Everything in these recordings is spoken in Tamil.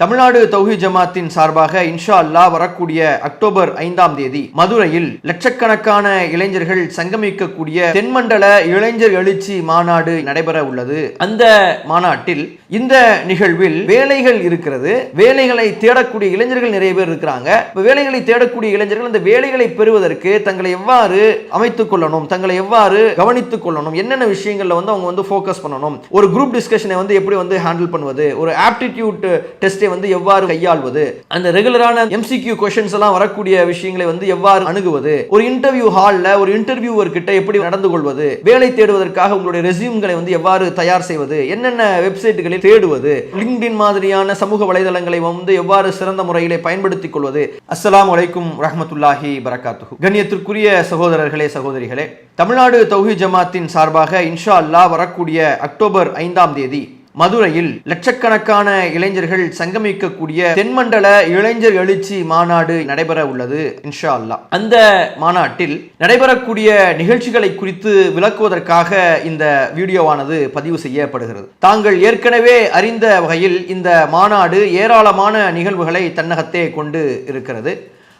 தமிழ்நாடு தௌஹி ஜமாத்தின் சார்பாக இன்ஷா அல்லாஹ் வரக்கூடிய அக்டோபர் ஐந்தாம் தேதி மதுரையில் லட்சக்கணக்கான இளைஞர்கள் சங்கமிக்கக்கூடிய தென்மண்டல இளைஞர் எழுச்சி மாநாடு நடைபெற உள்ளது. அந்த மாநாட்டில் இந்த நிகழ்வில் வேலைகள் இருக்கிறது. வேலைகளை தேடக்கூடிய இளைஞர்கள் நிறைய பேர் இருக்கிறாங்க. வேலைகளை தேடக்கூடிய இளைஞர்கள் அந்த வேலைகளை பெறுவதற்கு தங்களை எவ்வாறு அமைத்துக் கொள்ளணும் தங்களை எவ்வாறு கவனித்துக் கொள்ளணும் என்னென்ன விஷயங்கள்ல வந்து அவங்க வந்து ஃபோக்கஸ் பண்ணணும் ஒரு குரூப் டிஸ்கஷனை வந்து எப்படி வந்து ஹேண்டில் பண்ணுவது ஒரு ஆப்டிடியூட் டெஸ்ட் டெஸ்ட்டை வந்து எவ்வாறு கையாள்வது? அந்த ரெகுலரான எம்சிக்யூ கொஷின்ஸ் எல்லாம் வரக்கூடிய விஷயங்களை வந்து எவ்வாறு அணுகுவது? ஒரு இன்டர்வியூ ஹாலில் ஒரு இன்டர்வியூவர் கிட்ட எப்படி நடந்து கொள்வது? வேலை தேடுவதற்காக உங்களுடைய ரெசியூம்களை வந்து எவ்வாறு தயார் செய்வது? என்னென்ன வெப்சைட்டுகளில் தேடுவது? லிங்க்டின் மாதிரியான சமூக வலைதளங்களை வந்து எவ்வாறு சிறந்த முறையிலே பயன்படுத்திக் கொள்வது? அஸ்லாம் வலைக்கும் ரஹமத்துல்லாஹி பரகாத்து கண்ணியத்திற்குரிய சகோதரர்களே சகோதரிகளே தமிழ்நாடு தௌஹி ஜமாத்தின் சார்பாக இன்ஷா அல்லா வரக்கூடிய அக்டோபர் ஐந்தாம் தேதி மதுரையில் லட்சக்கணக்கான இளைஞர்கள் சங்கமிக்கக்கூடிய தென்மண்டல இளைஞர் எழுச்சி மாநாடு நடைபெற உள்ளது இன்ஷா அல்லாஹ் அந்த மாநாட்டில் நடைபெறக்கூடிய நிகழ்ச்சிகளை குறித்து விளக்குவதற்காக இந்த வீடியோவானது பதிவு செய்யப்படுகிறது. தாங்கள் ஏற்கனவே அறிந்த வகையில் இந்த மாநாடு ஏராளமான நிகழ்வுகளை தன்னகத்தே கொண்டு இருக்கிறது.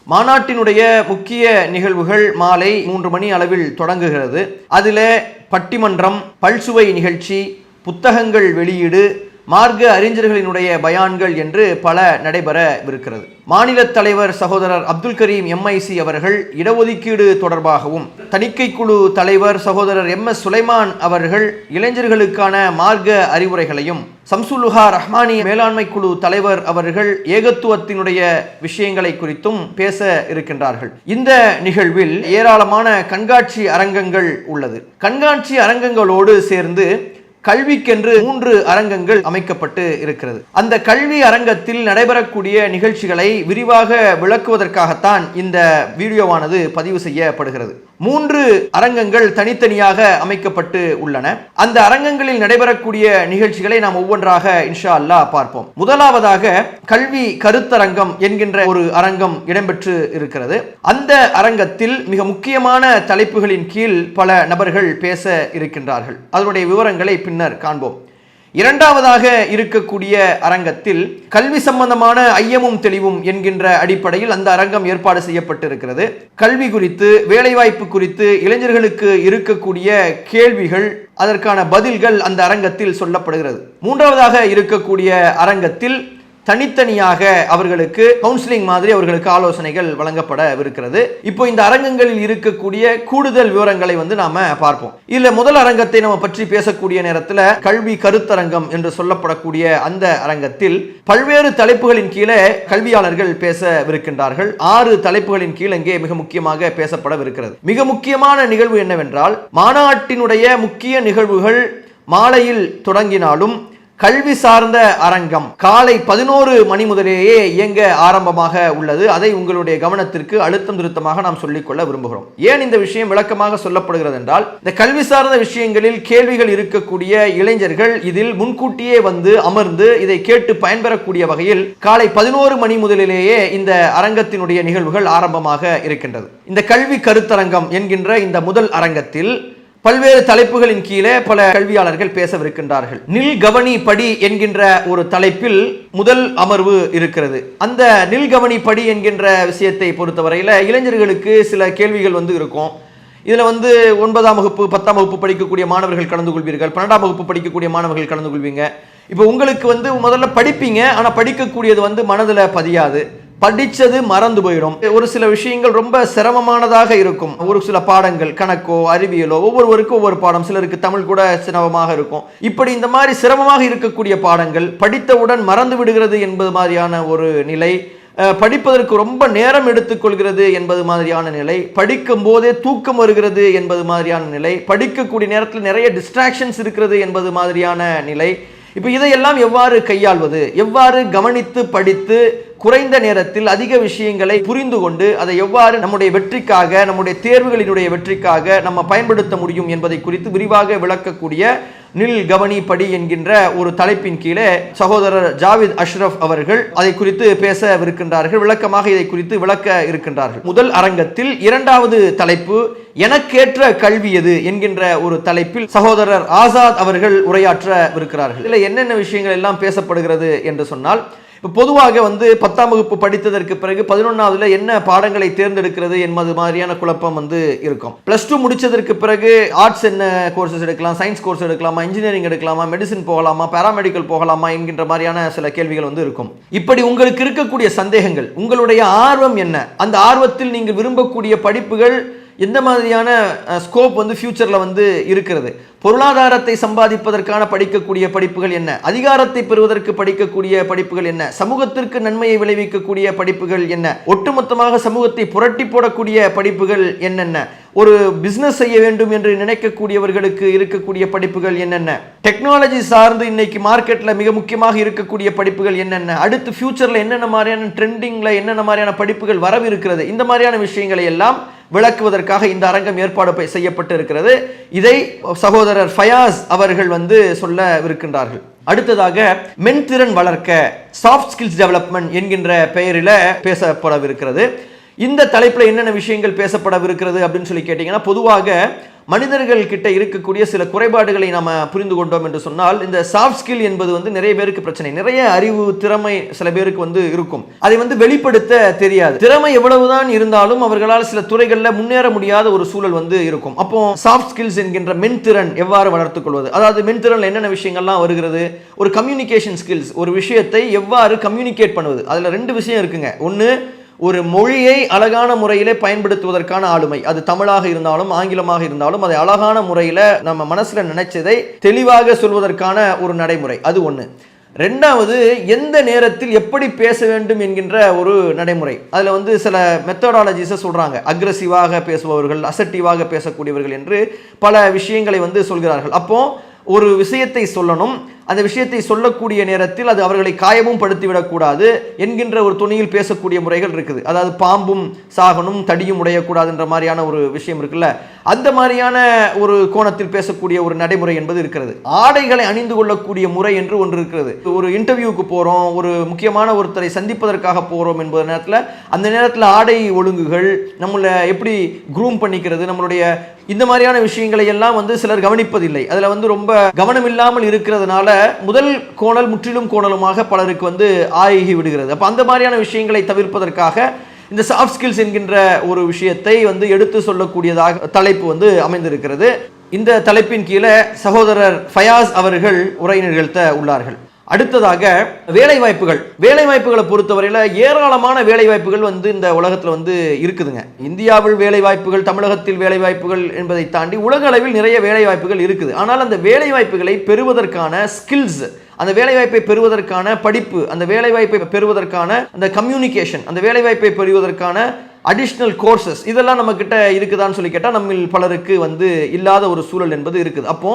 மாநாட்டினுடைய முக்கிய நிகழ்வுகள் மாலை மூன்று மணி அளவில் தொடங்குகிறது. அதில் பட்டிமன்றம் பல்சுவை நிகழ்ச்சி புத்தகங்கள் வெளியீடு மார்க்க அறிஞர்களினுடைய பயான்கள் என்று பல நடைபெறவிருக்கிறது. மாநில தலைவர் சகோதரர் அப்துல் கரீம் எம்ஐசி அவர்கள் இடஒதுக்கீடு தொடர்பாகவும் தணிக்கை குழு தலைவர் சகோதரர் எம் எஸ் சுலைமான் அவர்கள் இளைஞர்களுக்கான மார்க்க அறிவுரைகளையும் சம்சுலுஹா ரஹ்மானி மேலாண்மை குழு தலைவர் அவர்கள் ஏகத்துவத்தினுடைய விஷயங்களை குறித்தும் பேச இருக்கின்றார்கள். இந்த நிகழ்வில் ஏராளமான கண்காட்சி அரங்கங்கள் உள்ளது. கண்காட்சி அரங்கங்களோடு சேர்ந்து கல்விக்கென்று மூன்று அரங்கங்கள் அமைக்கப்பட்டு இருக்கிறது. அந்த கல்வி அரங்கத்தில் நடைபெறக்கூடிய நிகழ்ச்சிகளை விரிவாக விளக்குவதற்காகத்தான் இந்த வீடியோவானது பதிவு செய்யப்படுகிறது. மூன்று அரங்கங்கள் தனித்தனியாக அமைக்கப்பட்டு உள்ளன. அந்த அரங்கங்களில் நடைபெறக்கூடிய நிகழ்ச்சிகளை நாம் ஒவ்வொன்றாக இன்ஷா அல்லாஹ் பார்ப்போம். முதலாவதாக கல்வி கருத்தரங்கம் என்கின்ற ஒரு அரங்கம் இடம்பெற்று இருக்கிறது. அந்த அரங்கத்தில் மிக முக்கியமான தலைப்புகளின் கீழ் பல நபர்கள் பேச இருக்கின்றார்கள். அதனுடைய விவரங்களை பின்னர் காண்போம். இரண்டாவதாக இருக்கக்கூடிய அரங்கத்தில் கல்வி சம்பந்தமான ஐயமும் தெளிவும் என்கின்ற அடிப்படையில் அந்த அரங்கம் ஏற்பாடு செய்யப்பட்டிருக்கிறது. கல்வி குறித்து வேலைவாய்ப்பு குறித்து இளைஞர்களுக்கு இருக்கக்கூடிய கேள்விகள் அதற்கான பதில்கள் அந்த அரங்கத்தில் சொல்லப்படுகிறது. மூன்றாவதாக இருக்கக்கூடிய அரங்கத்தில் தனித்தனியாக அவர்களுக்கு கவுன்சிலிங் மாதிரி அவர்களுக்கு ஆலோசனைகள் வழங்கப்படவிருக்கிறது. இப்போ இந்த அரங்கங்களில் இருக்கக்கூடிய கூடுதல் விவரங்களை வந்து நாம பார்ப்போம். இதுல முதல் அரங்கத்தை நம்ம பற்றி பேசக்கூடிய நேரத்தில் கல்வி கருத்தரங்கம் என்று சொல்லப்படக்கூடிய அந்த அரங்கத்தில் பல்வேறு தலைப்புகளின் கீழே கல்வியாளர்கள் பேசவிருக்கின்றார்கள். ஆறு தலைப்புகளின் கீழ் இங்கே மிக முக்கியமாக பேசப்படவிருக்கிறது. மிக முக்கியமான நிகழ்வு என்னவென்றால் மாநாட்டினுடைய முக்கிய நிகழ்வுகள் மாலையில் தொடங்கினாலும் கல்வி சார்ந்த அரங்கம் காலை பதினோரு மணி முதலேயே இயங்க ஆரம்பமாக உள்ளது. அதை உங்களுடைய கவனத்திற்கு அழுத்தம் திருத்தமாக நாம் சொல்லிக்கொள்ள விரும்புகிறோம். ஏன் இந்த விஷயம் விளக்கமாக சொல்லப்படுகிறது என்றால் இந்த கல்வி சார்ந்த விஷயங்களில் கேள்விகள் இருக்கக்கூடிய இளைஞர்கள் இதில் முன்கூட்டியே வந்து அமர்ந்து இதை கேட்டு பயன்பெறக்கூடிய வகையில் காலை பதினோரு மணி முதலிலேயே இந்த அரங்கத்தினுடைய நிகழ்வுகள் ஆரம்பமாக இருக்கின்றது. இந்த கல்வி கருத்தரங்கம் என்கின்ற இந்த முதல் அரங்கத்தில் பல்வேறு தலைப்புகளின் கீழே பல கல்வியாளர்கள் பேசவிருக்கின்றார்கள். நில் கவனி படி என்கின்ற ஒரு தலைப்பில் முதல் அமர்வு இருக்கிறது. அந்த நில் கவனி படி என்கின்ற விஷயத்தை பொறுத்தவரையில் இளைஞர்களுக்கு சில கேள்விகள் வந்து இருக்கும். இதில் வந்து ஒன்பதாம் வகுப்பு பத்தாம் வகுப்பு படிக்கக்கூடிய மாணவர்கள் கலந்து கொள்வீர்கள். பன்னெண்டாம் வகுப்பு படிக்கக்கூடிய மாணவர்கள் கலந்து கொள்வீங்க. இப்போ உங்களுக்கு வந்து முதல்ல படிப்பீங்க. ஆனால் படிக்கக்கூடியது வந்து மனதில் பதியாது. படித்தது மறந்து போயிடும். ஒரு சில விஷயங்கள் ரொம்ப சிரமமானதாக இருக்கும். ஒரு சில பாடங்கள் கணக்கோ அறிவியலோ ஒவ்வொருவருக்கும் ஒவ்வொரு பாடம். சிலருக்கு தமிழ் கூட சிரமமாக இருக்கும். இப்படி இந்த மாதிரி சிரமமாக இருக்கக்கூடிய பாடங்கள் படித்தவுடன் மறந்து விடுகிறது என்பது மாதிரியான ஒரு நிலை படிப்பதற்கு ரொம்ப நேரம் எடுத்துக்கொள்கிறது என்பது மாதிரியான நிலை படிக்கும் போதே தூக்கம் வருகிறது என்பது மாதிரியான நிலை படிக்கக்கூடிய நேரத்தில் நிறைய டிஸ்ட்ராக்ஷன்ஸ் இருக்கிறது என்பது மாதிரியான நிலை. இப்போ இதையெல்லாம் எவ்வாறு கையாள்வது? எவ்வாறு கவனித்து படித்து குறைந்த நேரத்தில் அதிக விஷயங்களை புரிந்து கொண்டு அதை எவ்வாறு நம்முடைய வெற்றிக்காக நம்முடைய தேர்வுகளினுடைய வெற்றிக்காக நம்ம பயன்படுத்த முடியும் என்பதை குறித்து விரிவாக விளக்கக்கூடிய நில் கவனி படி என்கின்ற ஒரு தலைப்பின் கீழே சகோதரர் ஜாவித் அஷ்ரப் அவர்கள் அதை குறித்து பேசவிருக்கின்றார்கள். விளக்கமாக இதை குறித்து விளக்க இருக்கின்றார்கள். முதல் அரங்கத்தில் இரண்டாவது தலைப்பு எனக்கேற்ற கல்வி எது? என்கின்ற ஒரு தலைப்பில் சகோதரர் ஆசாத் அவர்கள் உரையாற்றவிருக்கிறார்கள். இதில் என்னென்ன விஷயங்கள் எல்லாம் பேசப்படுகிறது என்று சொன்னால் இப்போ பொதுவாக வந்து பத்தாம் வகுப்பு படித்ததற்கு பிறகு பதினொன்றாவதுல என்ன பாடங்களை தேர்ந்தெடுக்கிறது என்பது மாதிரியான குழப்பம் வந்து இருக்கும். ப்ளஸ் டூ முடிச்சதற்கு பிறகு ஆர்ட்ஸ் என்ன கோர்சஸ் எடுக்கலாம் சயின்ஸ் கோர்ஸ் எடுக்கலாமா இன்ஜினியரிங் எடுக்கலாமா மெடிசின் போகலாமா பாராமெடிக்கல் போகலாமா என்கின்ற மாதிரியான சில கேள்விகள் வந்து இருக்கும். இப்படி உங்களுக்கு இருக்கக்கூடிய சந்தேகங்கள் உங்களுடைய ஆர்வம் என்ன? அந்த ஆர்வத்தில் நீங்கள் விரும்பக்கூடிய படிப்புகள் எந்த மாதிரியான ஸ்கோப் வந்து ஃபியூச்சரில் வந்து இருக்கிறது. பொருளாதாரத்தை சம்பாதிப்பதற்கான படிக்கக்கூடிய படிப்புகள் என்ன? அதிகாரத்தை பெறுவதற்கு படிக்கக்கூடிய படிப்புகள் என்ன? சமூகத்திற்கு நன்மையை விளைவிக்கக்கூடிய படிப்புகள் என்ன? ஒட்டுமொத்தமாக சமூகத்தை புரட்டி போடக்கூடிய படிப்புகள் என்னென்ன? ஒரு பிஸ்னஸ் செய்ய வேண்டும் என்று நினைக்கக்கூடியவர்களுக்கு இருக்கக்கூடிய படிப்புகள் என்னென்ன? டெக்னாலஜி சார்ந்து இன்னைக்கு மார்க்கெட்டில் மிக முக்கியமாக இருக்கக்கூடிய படிப்புகள் என்னென்ன? அடுத்து ஃபியூச்சரில் என்னென்ன மாதிரியான ட்ரெண்டிங்கில் என்னென்ன மாதிரியான படிப்புகள் வரவிருக்கிறது? இந்த மாதிரியான விஷயங்களை எல்லாம் விளக்குவதற்காக இந்த அரங்கம் ஏற்பாடு செய்யப்பட்டு இருக்கிறது இதை சகோதரர் ஃபயாஸ் அவர்கள் வந்து சொல்ல இருக்கின்றார்கள் அடுத்ததாக மென்திறன் வளர்க்க சாஃப்ட் ஸ்கில்ஸ் டெவலப்மெண்ட் என்கின்ற பெயரில் பேசப்படவிருக்கிறது. இந்த தலைப்பில் என்னென்ன விஷயங்கள் பேசப்படவிருக்கிறது அப்படின்னு சொல்லி கேட்டிங்கன்னா பொதுவாக மனிதர்கள் கிட்ட இருக்கக்கூடிய சில குறைபாடுகளை நாம் புரிந்து கொண்டோம் என்று சொன்னால் இந்த சாஃப்ட் ஸ்கில் என்பது வந்து நிறைய பேருக்கு பிரச்சனை. நிறைய அறிவு திறமை சில பேருக்கு வந்து இருக்கும். அதை வந்து வெளிப்படுத்த தெரியாது. திறமை எவ்வளவுதான் இருந்தாலும் அவர்களால் சில துறைகளில் முன்னேற முடியாத ஒரு சூழல் வந்து இருக்கும். அப்போ சாஃப்ட் ஸ்கில்ஸ் என்கின்ற மென்திறன் எவ்வாறு வளர்த்துக் கொள்வது? அதாவது மென்திறனில் என்னென்ன விஷயங்கள்லாம் வருகிறது? ஒரு கம்யூனிகேஷன் ஸ்கில்ஸ் ஒரு விஷயத்தை எவ்வாறு கம்யூனிகேட் பண்ணுவது? அதில் ரெண்டு விஷயம் இருக்குங்க. ஒன்று ஒரு மொழியை அழகான முறையிலே பயன்படுத்துவதற்கான ஆளுமை. அது தமிழாக இருந்தாலும் ஆங்கிலமாக இருந்தாலும் அதை அழகான முறையில் நம்ம மனசில் நினைச்சதை தெளிவாக சொல்வதற்கான ஒரு நடைமுறை. அது ஒன்று ரெண்டாவது எந்த நேரத்தில் எப்படி பேச வேண்டும் என்கின்ற ஒரு நடைமுறை. அதில் வந்து சில மெத்தடாலஜிஸை சொல்கிறாங்க அக்ரஸிவாக பேசுபவர்கள் அசட்டிவாக பேசக்கூடியவர்கள் என்று பல விஷயங்களை வந்து சொல்கிறார்கள். அப்போ ஒரு விஷயத்தை சொல்லணும். அந்த விஷயத்தை சொல்லக்கூடிய நேரத்தில் அது அவர்களை காயமும் படுத்திவிடக்கூடாது என்கின்ற ஒரு துணியில் பேசக்கூடிய முறைகள் இருக்குது. அதாவது பாம்பும் சாகனும் தடியும் உடையக்கூடாதுன்ற மாதிரியான ஒரு விஷயம் இருக்குல்ல. அந்த மாதிரியான ஒரு கோணத்தில் பேசக்கூடிய ஒரு நடைமுறை என்பது இருக்கிறது. ஆடைகளை அணிந்து கொள்ளக்கூடிய முறை என்று ஒன்று இருக்கிறது. ஒரு இன்டர்வியூக்கு போகிறோம் ஒரு முக்கியமான ஒருத்தரை சந்திப்பதற்காக போகிறோம் என்பது நேரத்தில் அந்த நேரத்தில் ஆடை ஒழுங்குகள் நம்மளை எப்படி குரூம் பண்ணிக்கிறது நம்மளுடைய இந்த மாதிரியான விஷயங்களை எல்லாம் வந்து சிலர் கவனிப்பதில்லை. அதில் வந்து ரொம்ப கவனம் இல்லாமல் இருக்கிறதுனால முதல் கோணல் முற்றிலும் கோணலுமாக பலருக்கு வந்து ஆகி விடுகிறது. அப்போ அந்த மாதிரியான விஷயங்களை தவிர்ப்பதற்காக இந்த சாஃப்ட் ஸ்கில்ஸ் என்கின்ற ஒரு விஷயத்தை வந்து எடுத்து சொல்லக்கூடியதாக தலைப்பு வந்து அமைந்திருக்கிறது. இந்த தலைப்பின் கீழே சகோதரர் ஃபயாஸ் அவர்கள் உரை நிகழ்த்த உள்ளார்கள். அடுத்ததாக வேலை வாய்ப்புகள் வேலை வாய்ப்புகளை பொறுத்தவரையில் ஏராளமான வேலை வாய்ப்புகள் வந்து இந்த உலகத்தில் வந்து இருக்குதுங்க. இந்தியாவில் வேலை வாய்ப்புகள் தமிழகத்தில் வேலை வாய்ப்புகள் என்பதை தாண்டி உலக அளவில் நிறைய வேலை வாய்ப்புகள் இருக்குது. ஆனால் அந்த வேலை வாய்ப்புகளை பெறுவதற்கான ஸ்கில்ஸ் அந்த வேலைவாய்ப்பை பெறுவதற்கான படிப்பு அந்த வேலைவாய்ப்பை பெறுவதற்கான அந்த கம்யூனிகேஷன் அந்த வேலைவாய்ப்பை பெறுவதற்கான அடிஷ்னல் கோர்சஸ் இதெல்லாம் நம்ம கிட்ட இருக்குதான்னு சொல்லி கேட்டால் நம்மில் பலருக்கு வந்து இல்லாத ஒரு சூழல் என்பது இருக்குது. அப்போ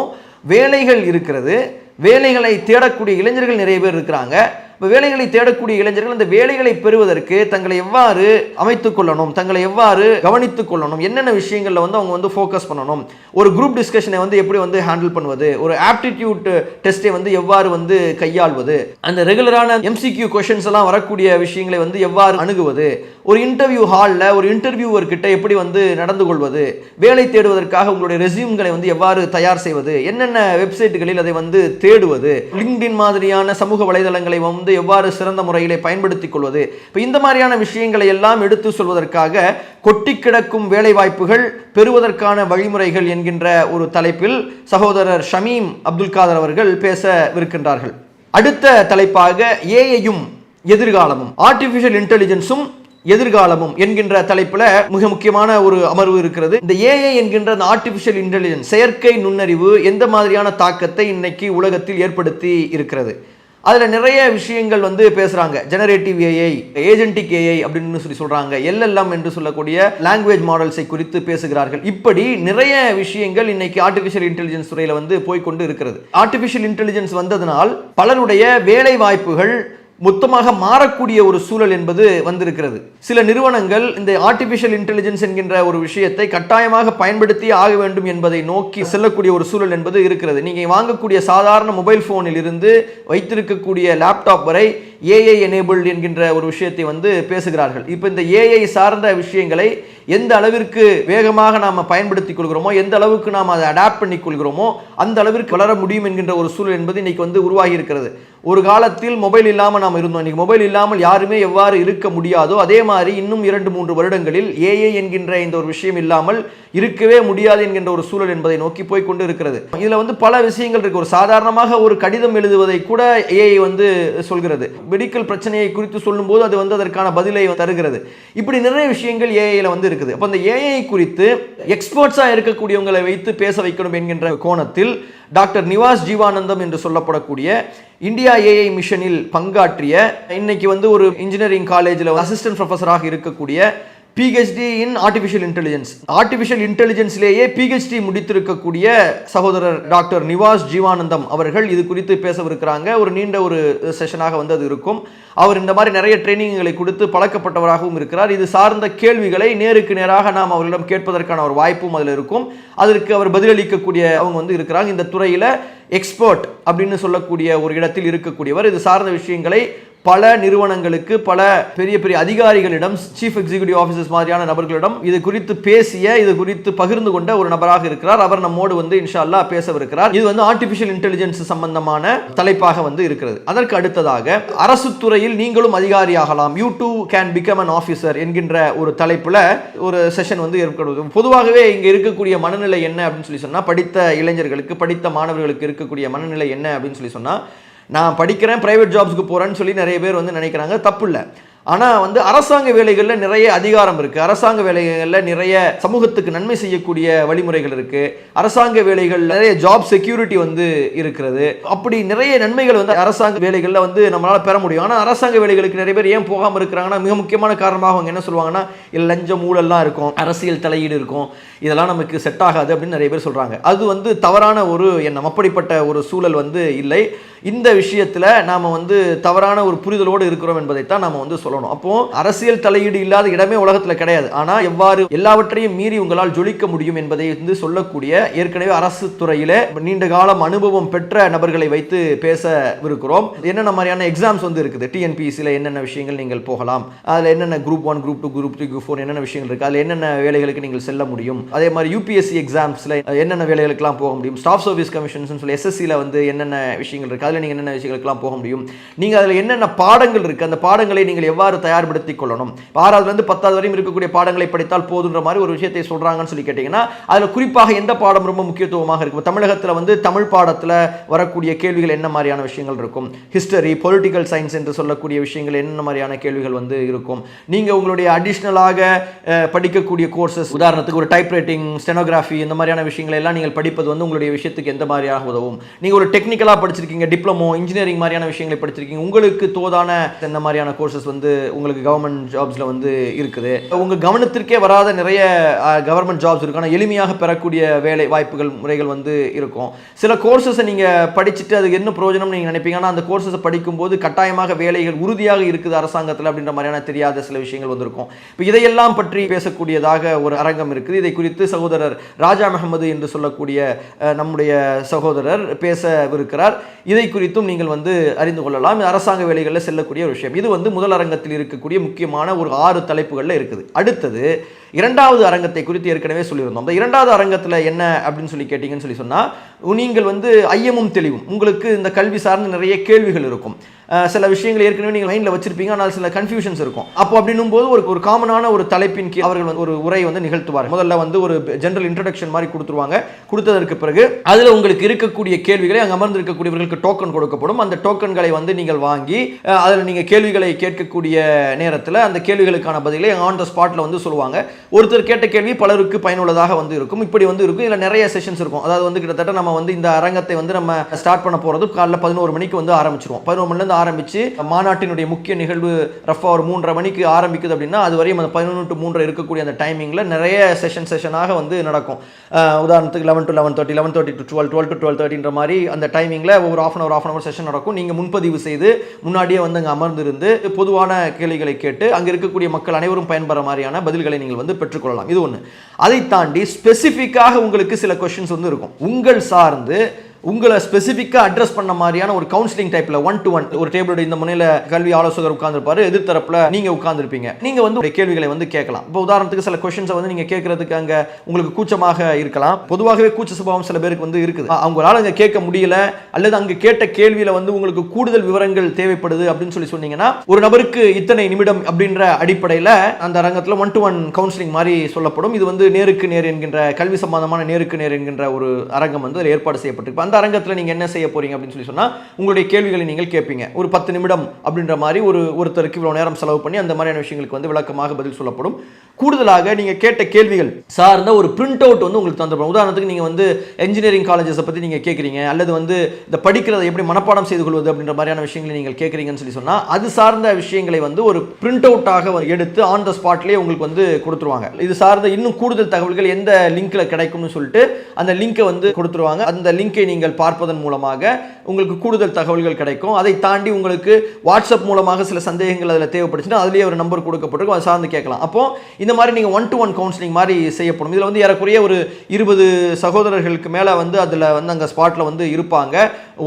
வேலைகள் இருக்கிறது வேலைகளை தேடக்கூடிய இளைஞர்கள் நிறைய பேர் இருக்கிறாங்க. இப்போ வேலைகளை தேடக்கூடிய இளைஞர்கள் அந்த வேலைகளை பெறுவதற்கு தங்களை எவ்வாறு அமைத்துக் கொள்ளணும் தங்களை எவ்வாறு கவனித்துக் கொள்ளணும் என்னென்ன விஷயங்களில் வந்து அவங்க வந்து ஃபோக்கஸ் பண்ணணும் ஒரு குரூப் டிஸ்கஷனை வந்து எப்படி வந்து ஹேண்டில் பண்ணுவது ஒரு ஆப்டிடியூட் டெஸ்ட்டை வந்து எவ்வாறு வந்து கையாள்வது அந்த ரெகுலரான எம்சிக்யூ கொஷின்ஸ் எல்லாம் வரக்கூடிய விஷயங்களை வந்து எவ்வாறு அணுகுவது ஒரு இன்டர்வியூ ஹாலில் ஒரு இன்டர்வியூவர் கிட்ட எப்படி வந்து நடந்து கொள்வது வேலை தேடுவதற்காக உங்களுடைய ரெசியூம்களை வந்து எவ்வாறு தயார் செய்வது என்னென்ன வெப்சைட்டுகளில் அதை வந்து தேடுவது லிங்க்டின் மாதிரியான சமூக வலைதளங்களை வந்து எவ்வாறு சிறந்த முறையிலே பயன்படுத்திக் கொள்வது இப்போ இந்த மாதிரியான விஷயங்களை எல்லாம் எடுத்து சொல்வதற்காக கொட்டி கிடக்கும் வேலைவாய்ப்புகள் பெறுவதற்கான வழிமுறைகள் என்கின்ற ஒரு தலைப்பில் சகோதரர் ஷமீம் அப்துல் காதர் அவர்கள் பேசவிருக்கின்றார்கள். அடுத்த தலைப்பாக ஏஐயும் எதிர்காலமும் ஆர்டிஃபிஷியல் இன்டெலிஜென்ஸும் எதிர்காலமும் என்கின்ற தலைப்புல மிக முக்கியமான ஒரு அமர்வு இருக்கிறது. இந்த ஏஐ என்கின்ற அந்த ஆர்டிஃபிஷியல் இன்டெலிஜென்ஸ் செயற்கை நுண்ணறிவு எந்த மாதிரியான தாக்கத்தை இன்னைக்கு உலகத்தில் ஏற்படுத்தி இருக்கிறது. அதில் நிறைய விஷயங்கள் வந்து பேசுகிறாங்க ஜெனரேட்டிவ் ஏஐ ஏஜென்டிக் ஏஐ அப்படின்னு சொல்லி சொல்கிறாங்க எல்எல்எம் என்று சொல்லக்கூடிய லாங்குவேஜ் மாடல்ஸை குறித்து பேசுகிறார்கள். இப்படி நிறைய விஷயங்கள் இன்னைக்கு ஆர்டிஃபிஷியல் இன்டெலிஜென்ஸ் துறையில் வந்து போய்க்கொண்டு இருக்கிறது. ஆர்டிஃபிஷியல் இன்டெலிஜென்ஸ் வந்ததனால் பலருடைய வேலை வாய்ப்புகள் மொத்தமாக மாறக்கூடிய ஒரு சூழல் என்பது வந்திருக்கிறது. சில நிறுவனங்கள் இந்த ஆர்டிஃபிஷியல் இன்டெலிஜென்ஸ் என்கின்ற ஒரு விஷயத்தை கட்டாயமாக பயன்படுத்தி ஆக வேண்டும் என்பதை நோக்கி செல்லக்கூடிய ஒரு சூழல் என்பது இருக்கிறது. நீங்கள் வாங்கக்கூடிய சாதாரண மொபைல் ஃபோனில் இருந்து வைத்திருக்கக்கூடிய லேப்டாப் வரை ஏஐ எனேபிள்ட் என்கின்ற ஒரு விஷயத்தை வந்து பேசுகிறார்கள். இப்போ இந்த ஏஐ சார்ந்த விஷயங்களை எந்த அளவிற்கு வேகமாக நாம் பயன்படுத்திக் கொள்கிறோமோ எந்த அளவுக்கு நாம் அதை அடாப்ட் பண்ணி கொள்கிறோமோ அந்த அளவிற்கு வளர முடியும் என்கின்ற ஒரு சூழல் என்பது இன்றைக்கி வந்து உருவாகி இருக்கிறது. ஒரு காலத்தில் மொபைல் இல்லாமல் நாம் இருந்தோம். இன்றைக்கி மொபைல் இல்லாமல் யாருமே எவ்வாறு இருக்க முடியாதோ அதே மாதிரி இன்னும் இரண்டு மூன்று வருடங்களில் ஏஐ என்கின்ற இந்த ஒரு விஷயம் இல்லாமல் இருக்கவே முடியாது என்கின்ற ஒரு சூழல் என்பதை நோக்கி போய் கொண்டு இருக்கிறது. இதில் வந்து பல விஷயங்கள் இருக்கு. ஒரு சாதாரணமாக ஒரு கடிதம் எழுதுவதை கூட ஏஐ வந்து சொல்கிறது. மெடிக்கல் பிரச்சனையை குறித்து சொல்லும்போது அது வந்து அதற்கான பதிலை தருகிறது. இப்படி நிறைய விஷயங்கள் ஏஐயில் வந்து இருக்குது. அப்போ அந்த ஏஐ குறித்து எக்ஸ்பர்ட்ஸாக இருக்கக்கூடியவங்களை வைத்து பேச வைக்கணும் என்கின்ற கோணத்தில் டாக்டர் நிவாஸ் ஜீவானந்தம் என்று சொல்லப்படக்கூடிய இந்தியா ஏஐ மிஷனில் பங்காற்றிய இன்னைக்கு வந்து ஒரு இன்ஜினியரிங் காலேஜில் அசிஸ்டன்ட் ப்ரொஃபஸராக இருக்கக்கூடிய PhD in artificial intelligence artificial இன்டெலிஜென்ஸ்லேயே PhD முடித்திருக்கக்கூடிய சகோதரர் டாக்டர் நிவாஸ் ஜீவானந்தம் அவர்கள் இது குறித்து பேசவிருக்கிறாங்க. ஒரு நீண்ட ஒரு செஷனாக வந்து அது இருக்கும். அவர் இந்த மாதிரி நிறைய ட்ரைனிங்களை கொடுத்து பழக்கப்பட்டவராகவும் இருக்கிறார். இது சார்ந்த கேள்விகளை நேருக்கு நேராக நாம் அவர்களிடம் கேட்பதற்கான ஒரு வாய்ப்பும் அதில் இருக்கும். அதற்கு அவர் பதிலளிக்கக்கூடிய அவங்க வந்து இருக்கிறாங்க. இந்த துறையில் எக்ஸ்பர்ட் அப்படின்னு சொல்லக்கூடிய ஒரு இடத்தில் இருக்கக்கூடியவர். இது சார்ந்த விஷயங்களை பல நிறுவனங்களுக்கு பல பெரிய பெரிய அதிகாரிகளிடம் சீஃப் எக்ஸிகியூட்டிவ் ஆஃபீஸர்ஸ் மாதிரியான நபர்களிடம் இது குறித்து பேசிய இது குறித்து பகிர்ந்து கொண்ட ஒரு நபராக இருக்கிறார். அவர் நம்மோடு வந்து இன்ஷா அல்லாஹ் பேசவிருக்கிறார். இது வந்து ஆர்டிபிஷியல் இன்டெலிஜென்ஸ் சம்பந்தமான தலைப்பாக வந்து இருக்கிறது. அதற்கு அடுத்ததாக அரசு துறையில் நீங்களும் அதிகாரியாகலாம். You too can become an officer என்கின்ற ஒரு தலைப்புல ஒரு செஷன் வந்து ஏற்படுவது பொதுவாகவே இங்க இருக்கக்கூடிய மனநிலை என்ன அப்படின்னு சொல்லி சொன்னா படித்த இளைஞர்களுக்கு படித்த மாணவர்களுக்கு இருக்கக்கூடிய மனநிலை என்ன அப்படின்னு சொல்லி சொன்னா நான் படிக்கிறேன் ப்ரைவேட் ஜாப்ஸ்க்கு போகிறேன்னு சொல்லி நிறைய பேர் வந்து நினைக்கிறாங்க. தப்பு இல்லை. ஆனால் வந்து அரசாங்க வேலைகளில் நிறைய அதிகாரம் இருக்குது அரசாங்க வேலைகளில் நிறைய சமூகத்துக்கு நன்மை செய்யக்கூடிய வழிமுறைகள் இருக்குது அரசாங்க வேலைகள் நிறைய ஜாப் செக்யூரிட்டி வந்து இருக்கிறது. அப்படி நிறைய நன்மைகள் வந்து அரசாங்க வேலைகளில் வந்து நம்மளால் பெற முடியும். ஆனால் அரசாங்க வேலைகளுக்கு நிறைய பேர் ஏன் போகாமல் இருக்கிறாங்கன்னா மிக முக்கியமான காரணமாக அவங்க என்ன சொல்லுவாங்கன்னா இல்லை லஞ்சம் ஊழல்லாம் இருக்கும். அரசியல் தலையீடு இருக்கும். இதெல்லாம் நமக்கு செட் ஆகாது அப்படின்னு நிறைய பேர் சொல்கிறாங்க அது வந்து தவறான ஒரு எண்ணம். அப்படிப்பட்ட ஒரு சூழல் வந்து இல்லை. இந்த விஷயத்தில் நாம் வந்து தவறான ஒரு புரிதலோடு இருக்கிறோம் என்பதைத்தான் நாம் வந்து சொல்லணும். அப்போ அரசியல் தலையீடு இல்லாத இடமே உலகத்தில் கிடையாது. ஆனால் எவ்வாறு எல்லாவற்றையும் மீறி உங்களால் ஜொலிக்க முடியும் என்பதை வந்து சொல்லக்கூடிய ஏற்கனவே அரசு துறையில நீண்ட காலம் அனுபவம் பெற்ற நபர்களை வைத்து பேச இருக்கிறோம் என்னென்ன மாதிரியான எக்ஸாம்ஸ் வந்து இருக்குது? டிஎன்பிசியில் என்னென்ன விஷயங்கள் நீங்கள் போகலாம்? அதில் என்னென்ன group one group two group three group four என்னென்ன விஷயங்கள் இருக்குது அதில் என்னென்ன வேலைகளுக்கு நீங்கள் செல்ல முடியும்? அதே மாதிரி யூபிஎஸ்சி எக்ஸாம்ஸில் என்னென்ன வேலைகளுக்கெல்லாம் போக முடியும்? ஸ்டாஃப் சர்வீஸ் கமிஷன்ஸ் சொல்லி எஸ்எஸ்சியில் வந்து என்னென்ன விஷயங்கள் இருக்குது அதில் நீங்கள் என்னென்ன விஷயங்களுக்கெல்லாம் போக முடியும்? நீங்கள் அதில் என்னென்ன பாடங்கள் இருக்குது அந்த பாடங்களை நீங்கள் எவ்வாறு எவ்வாறு தயார்படுத்திக் கொள்ளணும்? ஆறாவதுலேருந்து பத்தாவது வரையும் இருக்கக்கூடிய பாடங்களை படித்தால் போதுன்ற மாதிரி ஒரு விஷயத்தை சொல்கிறாங்கன்னு சொல்லி கேட்டிங்கன்னா அதில் குறிப்பாக எந்த பாடம் ரொம்ப முக்கியத்துவமாக இருக்கும்? தமிழகத்தில் வந்து தமிழ் பாடத்தில் வரக்கூடிய கேள்விகள் என்ன மாதிரியான விஷயங்கள் இருக்கும்? ஹிஸ்டரி பொலிட்டிக்கல் சயின்ஸ் என்று சொல்லக்கூடிய விஷயங்கள் என்ன மாதிரியான கேள்விகள் வந்து இருக்கும்? நீங்கள் உங்களுடைய அடிஷ்னலாக படிக்கக்கூடிய கோர்சஸ் உதாரணத்துக்கு ஒரு டைப் ரைட்டிங் ஸ்டெனோகிராஃபி இந்த மாதிரியான விஷயங்களை எல்லாம் நீங்கள் படிப்பது வந்து உங்களுடைய விஷயத்துக்கு எந்த மாதிரியாக உதவும்? நீங்கள் ஒரு டெக்னிக்கலாக படிச்சிருக்கீங்க டிப்ளமோ இன்ஜினியரிங் மாதிரியான விஷயங்களை படிச்சிருக்கீங்க உங்களுக்கு தோதான இந்த மாதிரியான கோர்சஸ் வந்து உங்களுக்கு கவர்மெண்ட் ஜாப்ஸில் வந்து இருக்குது. உங்கள் கவனத்திற்கே வராத நிறைய கவர்மெண்ட் ஜாப்ஸ் இருக்கும் ஆனால் எளிமையாக பெறக்கூடிய வேலை வாய்ப்புகள் முறைகள் வந்து இருக்கும். சில கோர்சஸை நீங்கள் படிச்சுட்டு அதுக்கு என்ன பிரயோஜனம் நீங்கள் நினைப்பீங்க? ஆனால் அந்த கோர்சஸை படிக்கும்போது கட்டாயமாக வேலைகள் உறுதியாக இருக்குது அரசாங்கத்தில் அப்படின்ற மாதிரியான தெரியாத சில விஷயங்கள் வந்திருக்கும். இப்போ இதையெல்லாம் பற்றி பேசக்கூடியதாக ஒரு அரங்கம் இருக்குது. இதை குறித்து சகோதரர் ராஜா முகமது என்று சொல்லக்கூடிய நம்முடைய சகோதரர் பேசவிருக்கிறார். இதை குறித்தும் நீங்கள் வந்து அறிந்து கொள்ளலாம். அரசாங்க வேலைகளில் செல்லக்கூடிய ஒரு விஷயம். இது வந்து முதல் அரங்கத்தில் இருக்கக்கூடிய முக்கியமான ஒரு ஆறு தலைப்புகளில் இருக்குது. அடுத்தது இரண்டாவது அரங்கத்தை குறித்து ஏற்கனவே சொல்லியிருந்தோம். அந்த இரண்டாவது அரங்கத்தில் என்ன அப்படின்னு சொல்லி கேட்டிங்கன்னு சொல்லி சொன்னால் நீங்கள் வந்து ஐயமும் தெளிவும். உங்களுக்கு இந்த கல்வி சார்ந்த நிறைய கேள்விகள் இருக்கும். சில விஷயங்கள் ஏற்கனவே நீங்கள் மைண்டில் வச்சிருப்பீங்க ஆனால் சில கன்ஃபியூஷன்ஸ் இருக்கும். அப்போ அப்படின்னும் போது ஒரு ஒரு காமனான ஒரு தலைப்பின் கீழ் அவர்கள் வந்து ஒரு உரை வந்து நிகழ்த்துவார் முதல்ல வந்து ஒரு ஜென்ரல் இன்ட்ரடக்ஷன் மாதிரி கொடுத்துருவாங்க. கொடுத்ததற்கு பிறகு அதில் உங்களுக்கு இருக்கக்கூடிய கேள்விகளை அங்கே அமர்ந்து இருக்கக்கூடியவர்களுக்கு டோக்கன் கொடுக்கப்படும். அந்த டோக்கன்களை வந்து நீங்கள் வாங்கி அதில் நீங்கள் கேள்விகளை கேட்கக்கூடிய நேரத்தில் அந்த கேள்விகளுக்கான பதிலை ஆன் த ஸ்பாட்டில் வந்து சொல்லுவாங்க. ஒருத்தர் கேட்ட கேள்வி பலருக்கு பயனுள்ளதாக வந்து இருக்கும். இப்படி வந்து இருக்கும். இதில் நிறைய செஷன்ஸ் இருக்கும். அதாவது வந்து கிட்டத்தட்ட நம்ம வந்து இந்த அரங்கத்தை வந்து நம்ம ஸ்டார்ட் பண்ண போகிறது காலைல பதினோரு மணிக்கு வந்து ஆரம்பிச்சிருவோம். பதினோரு மணிலேருந்து ஆரம்பித்து மாநாட்டினுடைய முக்கிய நிகழ்வு ரஃபாக ஒரு மூன்றரை மணிக்கு ஆரம்பிக்குது அப்படின்னா அது வரையும் அந்த பதினொன்று டு மூன்றரை இருக்கக்கூடிய அந்த டைமிங்கில் நிறைய செஷன் செஷனாக வந்து நடக்கும். உதாரணத்துக்கு eleven to eleven thirty eleven thirty to twelve twelve to twelve தேர்ட்டின்ற மாதிரி அந்த டைமிங்கில் ஒரு half an hour half an hour session நடக்கும். நீங்கள் முன்பதிவு செய்து முன்னாடியே வந்து அங்கே அமர்ந்திருந்து பொதுவான கேள்விகளை கேட்டு அங்கே இருக்கக்கூடிய மக்கள் அனைவரும் பயன்பெற மாதிரியான பதில்களை நீங்கள் வந்து பெற்றுக்கொள்ளலாம். இது ஒன்று அதை தாண்டி ஸ்பெசிஃபிக்காக உங்களுக்கு சில கொஷின்ஸ் வந்து இருக்கும். உங்கள் சார்ந்து உங்களை ஸ்பெசிஃபிக்காக அட்ரஸ் பண்ண மாதிரியான ஒரு கவுன்சிலிங் டைப்பில் ஒன் டு ஒன் ஒரு டேபிளோட இந்த முனையில் கல்வி ஆலோசகர் உட்காந்துருப்பாரு எதிர்த்தரப்பில் நீங்கள் உட்காந்துருப்பீங்க நீங்கள் வந்து உங்களுடைய கேள்விகளை வந்து கேட்கலாம். இப்போ உதாரணத்துக்கு சில கொஷின்ஸை வந்து நீங்கள் கேட்கறதுக்கு அங்கே உங்களுக்கு கூச்சமாக இருக்கலாம். பொதுவாகவே கூச்ச சுபாவம் சில பேருக்கு வந்து இருக்குது. அவங்களால அங்கே கேட்க முடியல அல்லது அங்கே கேட்ட கேள்வியில் வந்து உங்களுக்கு கூடுதல் விவரங்கள் தேவைப்படுது அப்படின்னு சொல்லி சொன்னீங்கன்னா ஒரு நபருக்கு இத்தனை நிமிடம் அப்படின்ற அடிப்படையில் அந்த அரங்கத்தில் ஒன் டு ஒன் கவுன்சிலிங் மாதிரி சொல்லப்படும். இது வந்து நேருக்கு நேர் என்கின்ற கல்வி சம்பந்தமான நேருக்கு நேர் என்கின்ற ஒரு அரங்கம் வந்து ஏற்பாடு செய்யப்பட்டிருக்கு. அந்த அரங்கத்தில் நீங்கள் என்ன செய்ய போறீங்க அப்படின்னு சொல்லி சொன்னால் உங்களுடைய கேள்விகளை நீங்கள் கேட்பீங்க. ஒரு பத்து நிமிடம் அப்படின்ற மாதிரி ஒரு ஒருத்தருக்கு இவ்வளோ நேரம் செலவு பண்ணி அந்த மாதிரியான விஷயங்களுக்கு வந்து விளக்கமாக பதில் சொல்லப்படும். கூடுதலாக நீங்கள் கேட்ட கேள்விகள் சார்ந்த ஒரு பிரிண்ட் அவுட் வந்து உங்களுக்கு தந்துடும் உதாரணத்துக்கு நீங்கள் வந்து என்ஜினியரிங் காலேஜஸை பற்றி நீங்கள் கேட்குறீங்க அல்லது வந்து இந்த படிக்கிறதை எப்படி மனப்பாடம் செய்து கொள்வது அப்படின்ற மாதிரியான விஷயங்களை நீங்கள் கேட்குறீங்கன்னு சொல்லி சொன்னால் அது சார்ந்த விஷயங்களை வந்து ஒரு பிரிண்ட் அவுட்டாக எடுத்து ஆன் த ஸ்பாட்லேயே உங்களுக்கு வந்து கொடுத்துருவாங்க. இது சார்ந்த இன்னும் கூடுதல் தகவல்கள் எந்த லிங்க்கில் கிடைக்கும்னு சொல்லிட்டு அந்த லிங்கை வந்து கொடுத்துருவாங்க. அந்த லிங்கை நீங்கள் பார்ப்பதன் மூலமாக உங்களுக்கு கூடுதல் தகவல்கள் கிடைக்கும். அதை தாண்டி உங்களுக்கு வாட்ஸ்அப் மூலமாக சில சந்தேகங்கள் அதில் தேவைப்படுச்சுன்னா அதுலேயே ஒரு நம்பர் கொடுக்கப்பட்டிருக்கும். அதை சார்ந்து கேட்கலாம். அப்போ இந்த மாதிரி நீங்கள் ஒன் டு ஒன் கவுன்சிலிங் மாதிரி செய்யப்படும். இதில் வந்து ஏறக்குறைய ஒரு இருபது சகோதரர்களுக்கு மேலே வந்து அதில் வந்து அங்கே ஸ்பாட்டில் வந்து இருப்பாங்க.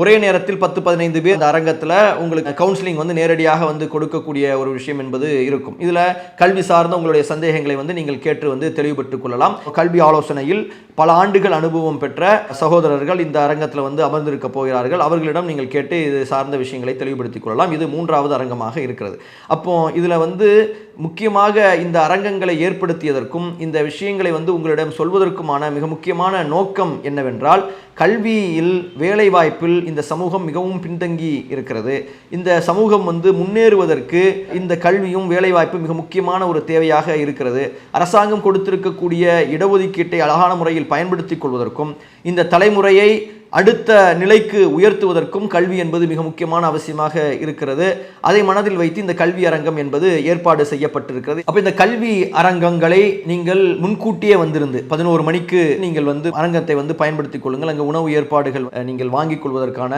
ஒரே நேரத்தில் பத்து பதினைந்து பேர் அந்த அரங்கத்தில் உங்களுக்கு கவுன்சிலிங் வந்து நேரடியாக வந்து கொடுக்கக்கூடிய ஒரு விஷயம் என்பது இருக்கும். இதில் கல்வி சார்ந்த உங்களுடைய சந்தேகங்களை வந்து நீங்கள் கேட்டு வந்து தெளிவுபட்டுக் கொள்ளலாம். கல்வி ஆலோசனையில் பல ஆண்டுகள் அனுபவம் பெற்ற சகோதரர்கள் இந்த அரங்கத்தில் வந்து அமர்ந்திருக்க போகிறார்கள். அவர்களிடம் நீங்கள் கேட்டு இது சார்ந்த விஷயங்களை தெளிவுபடுத்திக் கொள்ளலாம். இது மூன்றாவது அரங்கமாக இருக்கிறது. அப்போ இதில் வந்து முக்கியமாக இந்த அரங்கங்களை ஏற்படுத்தியதற்கும் இந்த விஷயங்களை வந்து உங்களிடம் சொல்வதற்குமான மிக முக்கியமான நோக்கம் என்னவென்றால் கல்வியில் வேலைவாய்ப்பில் இந்த சமூகம் மிகவும் பின்தங்கி இருக்கிறது. இந்த சமூகம் வந்து முன்னேறுவதற்கு இந்த கல்வியும் வேலைவாய்ப்பும் மிக முக்கியமான ஒரு தேவையாக இருக்கிறது. அரசாங்கம் கொடுத்திருக்கக்கூடிய இடஒதுக்கீட்டை அழகான முறையில் பயன்படுத்திக் கொள்வதற்கும் இந்த தலைமுறையை அடுத்த நிலைக்கு உயர்த்துவதற்கும் கல்வி என்பது மிக முக்கியமான அவசியமாக இருக்கிறது. அதை மனதில் வைத்து இந்த கல்வி அரங்கம் என்பது ஏற்பாடு செய்யப்பட்டிருக்கிறது. அப்போ இந்த கல்வி அரங்கங்களை நீங்கள் முன்கூட்டியே வந்திருந்து பதினோரு மணிக்கு நீங்கள் வந்து அரங்கத்தை வந்து பயன்படுத்திக் கொள்ளுங்கள். அங்கே உணவு ஏற்பாடுகள் நீங்கள் வாங்கிக் கொள்வதற்கான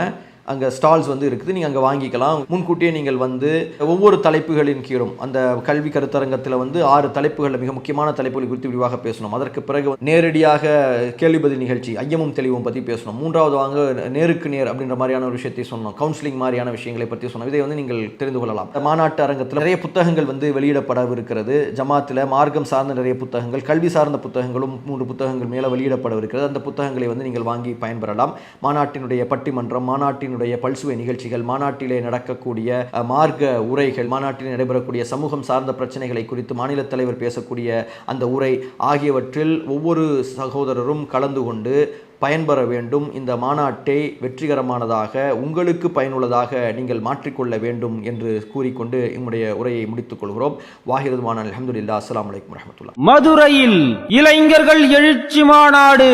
அங்கே ஸ்டால்ஸ் வந்து இருக்குது. நீங்கள் அங்கே வாங்கிக்கலாம். முன்கூட்டியே நீங்கள் வந்து ஒவ்வொரு தலைப்புகளின் கீழும் அந்த கல்வி கருத்தரங்கத்தில் வந்து ஆறு தலைப்புகளில் மிக முக்கியமான தலைப்புகள் குறித்து விரிவாக பேசணும். அதற்கு பிறகு நேரடியாக கேள்வி பதில் நிகழ்ச்சி ஐயமும் தெளிவும் பற்றி பேசணும். மூன்றாவது வாங்க நேருக்கு நேர் அப்படின்ற மாதிரியான ஒரு விஷயத்தை சொன்னோம். கவுன்சிலிங் மாதிரியான விஷயங்களை பற்றி சொன்னோம். இதை வந்து நீங்கள் தெரிந்து கொள்ளலாம். மாநாட்டு அரங்கத்தில் நிறைய புத்தகங்கள் வந்து வெளியிடப்படவிருக்கிறது. ஜமாத்தில் மார்க்கம் சார்ந்த நிறைய புத்தகங்கள் கல்வி சார்ந்த புத்தகங்களும் மூன்று புத்தகங்கள் மேலே வெளியிடப்படவிருக்கிறது. அந்த புத்தகங்களை வந்து நீங்கள் வாங்கி பயன்பெறலாம். மாநாட்டினுடைய பட்டிமன்றம் மாநாட்டின் மாநாட்டினுடைய பல்சுவை நிகழ்ச்சிகள் மாநாட்டிலே நடக்கக்கூடிய மார்க்க உரைகள் மாநாட்டில் நடைபெறக்கூடிய சமூகம் சார்ந்த பிரச்சனைகளை குறித்து மாநில தலைவர் பேசக்கூடிய அந்த உரை ஆகியவற்றில் ஒவ்வொரு சகோதரரும் கலந்து கொண்டு பயன்பெற வேண்டும். இந்த மாநாட்டை வெற்றிகரமானதாக உங்களுக்கு பயனுள்ளதாக நீங்கள் மாற்றிக்கொள்ள வேண்டும் என்று கூறிக்கொண்டு எங்களுடைய உரையை முடித்துக் கொள்கிறோம். வாஹிரதுமான அலமதுல்லா அஸ்லாம் வலைக்கம் ரஹமத்துல்லா மதுரையில் இளைஞர்கள் எழுச்சி மாநாடு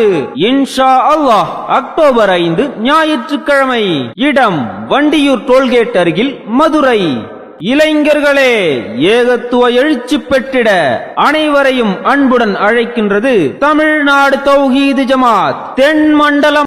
இன்ஷா அல்லாஹ் அக்டோபர் ஐந்து ஞாயிற்றுக்கிழமை இடம் வண்டியூர் டோல்கேட் அருகில் மதுரை. இளைஞர்களே ஏகத்துவ எழுச்சி பெற்றிட அனைவரையும் அன்புடன் அழைக்கின்றது தமிழ்நாடு தௌஹீது ஜமாத் தென் மண்டலம்